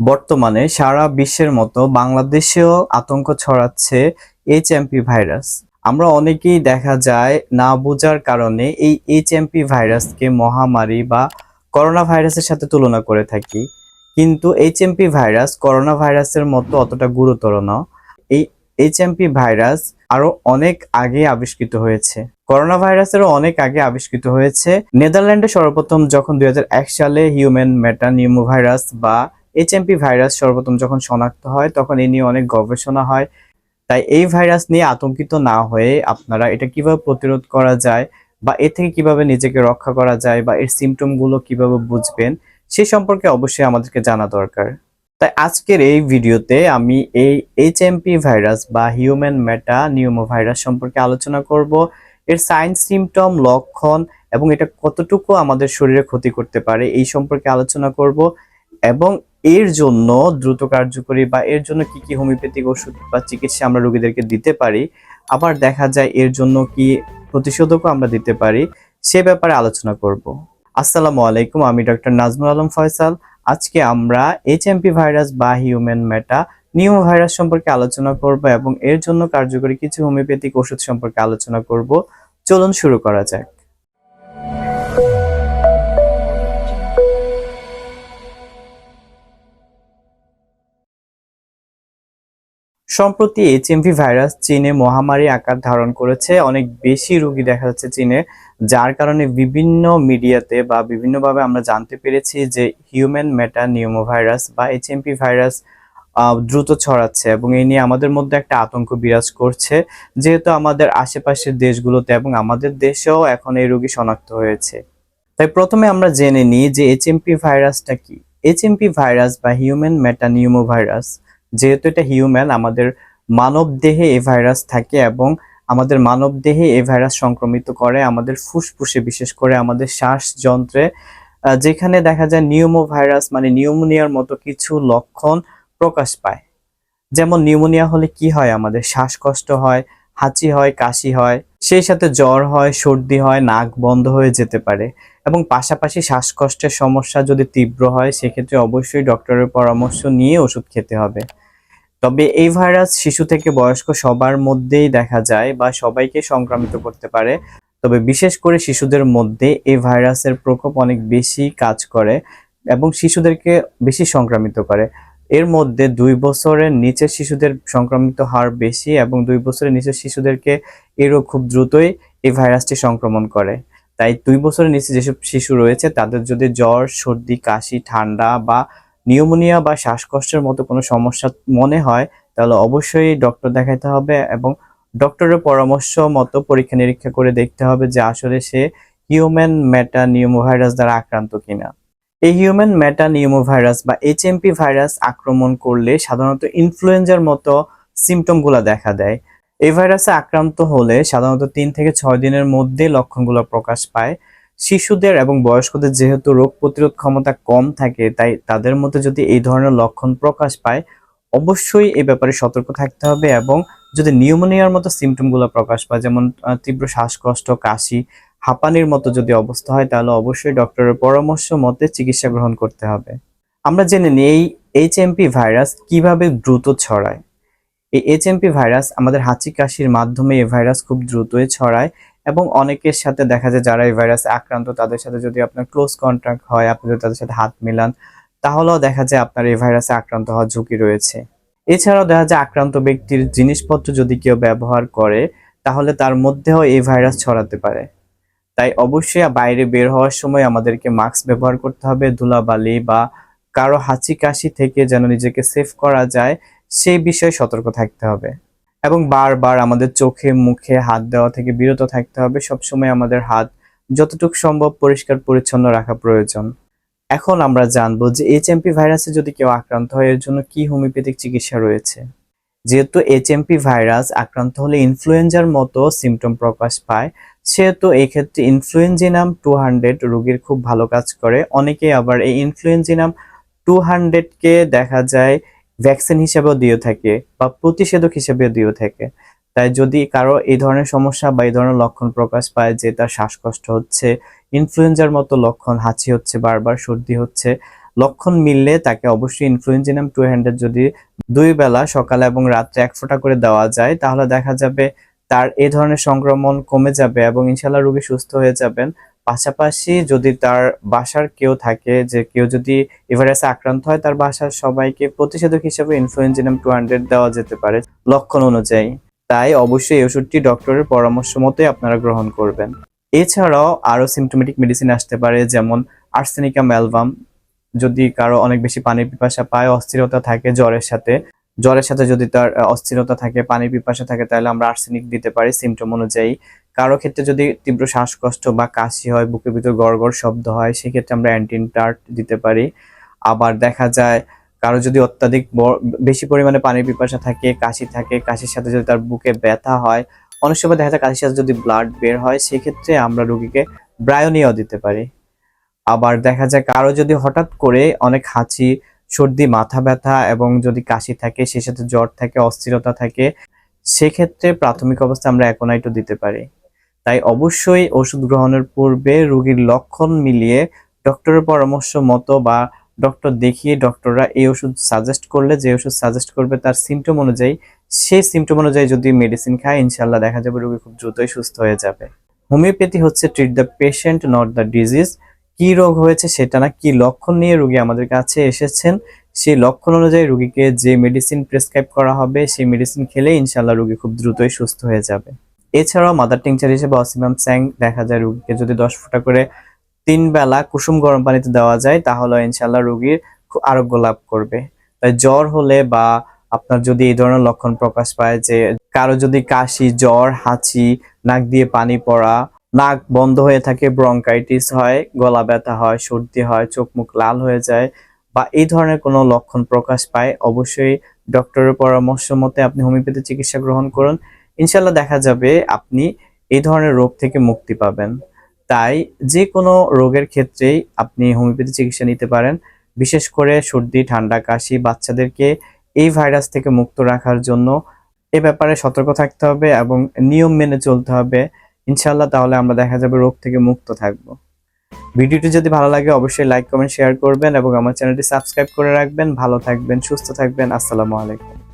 বর্তমানে সারা বিশ্বের মতো বাংলাদেশেও আতঙ্ক ছড়াচ্ছে এইচএমপি ভাইরাস। আমরা অনেকেই দেখা যায় না বোঝার কারণে এই এইচএমপি ভাইরাসকে মহামারী বা করোনা ভাইরাসের সাথে তুলনা করে থাকি। কিন্তু এইচএমপি ভাইরাস করোনা ভাইরাসের মতো অতটা গুরুতর না। এই এইচএমপি ভাইরাস আরও অনেক আগে আবিষ্কৃত হয়েছে। করোনা ভাইরাসেরও অনেক আগে আবিষ্কৃত হয়েছে। নেদারল্যান্ডে সর্বপ্রথম যখন দুই হাজার এক সালে হিউম্যান মেটা ভাইরাস বা এইচএমপি ভাইরাস সর্বপ্রথম যখন শনাক্ত হয়, তখন এ নিয়ে অনেক গবেষণা হয়। তাই এই ভাইরাস নিয়ে আতঙ্কিত না হয়ে আপনারা এটা কীভাবে প্রতিরোধ করা যায় বা এ থেকে কীভাবে নিজেকে রক্ষা করা যায় বা এর সিমটমগুলো কীভাবে বুঝবেন, সে সম্পর্কে অবশ্যই আমাদেরকে জানা দরকার। তাই আজকের এই ভিডিওতে আমি এই এইচএমপি ভাইরাস বা হিউম্যান মেটা নিউমো ভাইরাস সম্পর্কে আলোচনা করব, এর সাইন সিমটম লক্ষণ এবং এটা কতটুকু আমাদের শরীরে ক্ষতি করতে পারে এই সম্পর্কে আলোচনা করব এবং এর জন্য দ্রুত কার্যকরী বা এর জন্য কি কি হোমিওপ্যাথিক ওষুধ বা চিকিৎসা আমরা রোগীদেরকে দিতে পারি, আবার দেখা যায় এর জন্য কি প্রতিষেধকও আমরা দিতে পারি, সে ব্যাপারে আলোচনা করব। আসসালামু আলাইকুম, আমি ডক্টর নাজমুল আলম ফয়সাল। আজকে আমরা এইচএমপি ভাইরাস বা হিউম্যান মেটা নিউ ভাইরাস সম্পর্কে আলোচনা করব এবং এর জন্য কার্যকরী কিছু হোমিওপ্যাথিক ওষুধ সম্পর্কে আলোচনা করব। চলুন শুরু করা যাক। সম্প্রতি এইচএমভি ভাইরাস চীনে মহামারী আকার ধারণ করেছে, অনেক বেশি রোগী দেখা যাচ্ছে চীনে, যার কারণে বিভিন্ন মিডিয়াতে বা বিভিন্নভাবে আমরা জানতে পেরেছি যে হিউম্যান মেটা নিউমো ভাইরাস বা এইচএমপি ভাইরাস দ্রুত ছড়াচ্ছে এবং এই নিয়ে আমাদের মধ্যে একটা আতঙ্ক বিরাজ করছে। যেহেতু আমাদের আশেপাশের দেশগুলোতে এবং আমাদের দেশেও এখন এই রোগী শনাক্ত হয়েছে। তাই প্রথমে আমরা জেনে নিই যে এইচএমপি ভাইরাসটা কি? এইচএমপি ভাইরাস বা হিউম্যান মেটা নিউমো ভাইরাস যেহেতু এটা হিউম্যান আমাদের মানব দেহে এই ভাইরাস থাকে এবং আমাদের মানব দেহে এই ভাইরাস সংক্রমিত করে, আমাদের ফুসফুসে বিশেষ করে আমাদের শ্বাস যন্ত্রে যেখানে দেখা যায় নিউমো ভাইরাস মানে নিউমোনিয়ার মতো কিছু লক্ষণ প্রকাশ পায়। যেমন নিউমোনিয়া হলে কি হয়? আমাদের শ্বাসকষ্ট হয়, হাঁচি হয়, কাশি হয়, সেই সাথে জ্বর হয়, সর্দি হয়, নাক বন্ধ হয়ে যেতে পারে এবং পাশাপাশি শ্বাসকষ্টের সমস্যা যদি তীব্র হয়, সেক্ষেত্রে অবশ্যই ডক্টরের পরামর্শ নিয়ে ওষুধ খেতে হবে। তবে এই ভাইরাস শিশু থেকে বয়স্ক সবার মধ্যেই দেখা যায় বা সবাইকে সংক্রামিত করতে পারে। তবে বিশেষ করে শিশুদের মধ্যে এই ভাইরাসের প্রকোপ অনেক বেশি কাজ করে এবং শিশুদেরকে বেশি সংক্রামিত করে। এর মধ্যে দুই বছরের নিচের শিশুদের সংক্রমিত হার বেশি এবং দুই বছরের নিচের শিশুদেরকে এরও খুব দ্রুতই এই ভাইরাসটি সংক্রমণ করে। তাই দুই বছরের নিচে যেসব শিশু রয়েছে, তাদের যদি জ্বর, সর্দি, কাশি, ঠান্ডা বা নিউমোনিয়া বা শ্বাসকষ্টের মতো কোনো সমস্যা মনে হয়, তাহলে অবশ্যই ডক্টর দেখাতে হবে এবং ডক্টরের পরামর্শ মতো পরীক্ষা নিরীক্ষা করে দেখতে হবে যে আসলে সে হিউম্যান মেটা নিউমোভাইরাস দ্বারা আক্রান্ত কিনা। এই হিউম্যান মেটা নিউমোভাইরাস বা এইচ এইচএমপি ভাইরাস আক্রমণ করলে সাধারণত ইনফ্লুয়েঞ্জার মতো সিমটমগুলো দেখা দেয়। এই ভাইরাসে আক্রান্ত হলে সাধারণত তিন থেকে ছয় দিনের মধ্যে লক্ষণগুলো প্রকাশ পায়। শিশুদের এবং বয়স্কদের যেহেতু রোগ প্রতিরোধ ক্ষমতা কম থাকে, তাই তাদের মধ্যে যদি এই ধরনের লক্ষণ প্রকাশ পায়, অবশ্যই এই ব্যাপারে সতর্ক থাকতে হবে এবং যদি নিউমোনিয়ার মতো সিমটমগুলো প্রকাশ পায়, যেমন তীব্র শ্বাসকষ্ট, কাশি, হাঁপানির মতো যদি অবস্থা হয়, তাহলে অবশ্যই ডক্টরের পরামর্শ মতে চিকিৎসা গ্রহণ করতে হবে। আমরা জেনে নিই এই এইচএমপি ভাইরাস কীভাবে দ্রুত ছড়ায়। এই এইচএমপি ভাইরাস আমাদের হাঁচি, কাশির মাধ্যমে এই ভাইরাস খুব দ্রুতই ছড়ায় এবং অনেকের সাথে দেখা যায় যারা এই ভাইরাসে আক্রান্ত, তাদের সাথে যদি আপনার ক্লোজ কন্ট্যাক্ট হয়, আপনি যদি তাদের সাথে হাত মিলান, তাহলেও দেখা যায় আপনার এই ভাইরাসে আক্রান্ত হওয়ার ঝুঁকি রয়েছে। এছাড়াও দেখা যায় আক্রান্ত ব্যক্তির জিনিসপত্র যদি কেউ ব্যবহার করে, তাহলে তার মধ্যেও এই ভাইরাস ছড়াতে পারে। তাই অবশ্যই বাইরে বের হওয়ার সময় আমাদেরকে মাস্ক ব্যবহার করতে হবে, ধুলাবালি বা কারও হাঁচি কাশি থেকে যেন নিজেকে সেভ করা যায়, সেই বিষয়ে সতর্ক থাকতে হবে। এবং বারবার আমাদের চোখে, মুখে হাত দেওয়া থেকে বিরত থাকতে হবে। সবসময় আমাদের হাত যতটুকু সম্ভব পরিষ্কার, পরিচ্ছন্ন রাখা প্রয়োজন। এখন আমরা জানব যে এইচএমপি ভাইরাসে যদি কেউ আক্রান্ত হয়, এর জন্য কি হোমিওপ্যাথিক চিকিৎসা রয়েছে? যেহেতু এইচএমপি ভাইরাস আক্রান্ত হলে ইনফ্লুয়েঞ্জার মতো সিমটম প্রকাশ পায়, সেহেতু এই ক্ষেত্রে ইনফ্লুয়েঞ্জিনাম টু হান্ড্রেড রোগীর খুব ভালো কাজ করে। অনেকে আবার এই ইনফ্লুয়েঞ্জিনাম টু হান্ড্রেডকে দেখা যায় ভ্যাকসিন হিসেবেও দিয়ে থাকে বা প্রতিষেধক হিসেবেও দিয়ে থাকে। তাই যদি কারও এই ধরনের সমস্যা বা এই ধরনের লক্ষণ প্রকাশ পায় যে তার শ্বাসকষ্ট হচ্ছে ইনফ্লুয়েঞ্জার মতো লক্ষণ, হাঁচি হচ্ছে, বারবার সর্দি হচ্ছে, লক্ষণ মিললে তাকে অবশ্যই ইনফ্লুয়েঞ্জিনাম টু হান্ড্রেড যদি দুই বেলা সকালে এবং রাত্রে এক ফোঁটা করে দেওয়া যায়, তাহলে দেখা যাবে তার এ ধরনের সংক্রমণ কমে যাবে এবং ইনশাল্লাহ রোগী সুস্থ হয়ে যাবেন। পাশাপাশি যদি তার বাসার কেউ থাকে যে কেউ যদি এ ভাইরাসে আক্রান্ত হয়, তার বাসার সবাইকে প্রতিষেধক হিসেবে ইনফ্লুয়েঞ্জিনাম টু হান্ড্রেড দেওয়া যেতে পারে লক্ষণ অনুযায়ী। তাই অবশ্যই এই ওষুধটি ডক্টরের পরামর্শ মতোই আপনারা গ্রহণ করবেন। এছাড়াও আরও সিমটোমেটিক মেডিসিন আসতে পারে, যেমন আর্সেনিকাম অ্যালবাম যদি কারও অনেক বেশি পানির পিপাসা পায়, অস্থিরতা থাকে জ্বরের সাথে জ্বরের সাথে যদি তার অস্থিরতা থাকে, পানির পিপাসা থাকে, তাহলে আমরা আর্সেনিক দিতে পারি সিমটম অনুযায়ী। কারও ক্ষেত্রে যদি তীব্র শ্বাসকষ্ট বা কাশি হয়, বুকের ভিতর গড়গড় শব্দ হয়, সেক্ষেত্রে আমরা অ্যান্টিনটার্ট দিতে পারি। আবার দেখা যায়, কারও যদি অত্যাধিক বেশি পরিমাণে পানির পিপাসা থাকে, কাশি থাকে, কাশির সাথে যদি তার বুকে ব্যথা হয়, অনেক সময় দেখা যায় কাশির সাথে যদি ব্লাড বের হয়, সেক্ষেত্রে আমরা রুগীকে ব্রায়োনিয়াও দিতে পারি। আবার দেখা যায়, কারও যদি হঠাৎ করে অনেক হাঁচি সর্দি, মাথা ব্যথা এবং যদি কাশি থাকে, সেই সাথে জ্বর থাকে, অস্থিরতা থাকে, সেক্ষেত্রে প্রাথমিক অবস্থা আমরা অ্যাকোনাইটও দিতে পারি। তাই অবশ্যই ওষুধ গ্রহণের পূর্বে রোগীর লক্ষণ মিলিয়ে ডক্টরের পরামর্শ মতো বা ডক্টর দেখিয়ে ডক্টররা এই ওষুধ সাজেস্ট করলে, যে ওষুধ সাজেস্ট করবে তার সিমটম অনুযায়ী, সেই সিমটম অনুযায়ী যদি মেডিসিন খায় ইনশাল্লাহ দেখা যাবে রোগী খুব দ্রুতই সুস্থ হয়ে যাবে। হোমিওপ্যাথি হচ্ছে treat the patient not the disease কি রোগ হয়েছে সেটা না, কি লক্ষণ নিয়ে রোগী আমাদের কাছে এসেছেন, সেই লক্ষণ অনুযায়ী রোগীকে যে মেডিসিন প্রেসক্রাইব করা হবে, সেই মেডিসিন খেলে ইনশাল্লাহ রোগী খুব দ্রুতই সুস্থ হয়ে যাবে। এছাড়াও মাদার টিংচার হিসেবে অসিমাম স্যাং দেখা যায় রোগীকে যদি দশ ফুটা করে তিন বেলা কুসুম গরম পানিতে দেওয়া যায়, তাহলে ইনশাল্লাহ রোগীর খুব আরোগ্য লাভ করবে। তাই জ্বর হলে বা আপনার যদি এই ধরনের লক্ষণ প্রকাশ পায় যে কারও যদি কাশি, জ্বর, হাঁচি, নাক দিয়ে পানি পড়া নাক বন্ধ হয়ে থাকে, ব্রঙ্কাইটিস হয়, গলা ব্যথা হয়, সর্দি হয়, চোখ মুখ লাল হয়ে যায় বা এই ধরনের কোনো লক্ষণ প্রকাশ পায়, অবশ্যই ডক্টরের পরামর্শ মতে আপনি হোমিওপ্যাথি চিকিৎসা গ্রহণ করুন। ইনশাল্লাহ দেখা যাবে আপনি এই ধরনের রোগ থেকে মুক্তি পাবেন। তাই যে কোনো রোগের ক্ষেত্রেই আপনি হোমিওপ্যাথি চিকিৎসা নিতে পারেন, বিশেষ করে সর্দি, ঠান্ডা, কাশি বাচ্চাদেরকে এই ভাইরাস থেকে মুক্ত রাখার জন্য। এ ব্যাপারে সতর্ক থাকতে হবে এবং নিয়ম মেনে চলতে হবে। ইনশাল্লাহ তাহলে আমরা দেখা যাবে রোগ থেকে মুক্ত থাকব। ভিডিওটি যদি ভালো লাগে অবশ্যই লাইক কমেন্ট শেয়ার করবেন এবং আমার চ্যানেলটি সাবস্ক্রাইব করে রাখবেন। ভালো থাকবেন, সুস্থ থাকবেন। আসসালামু আলাইকুম।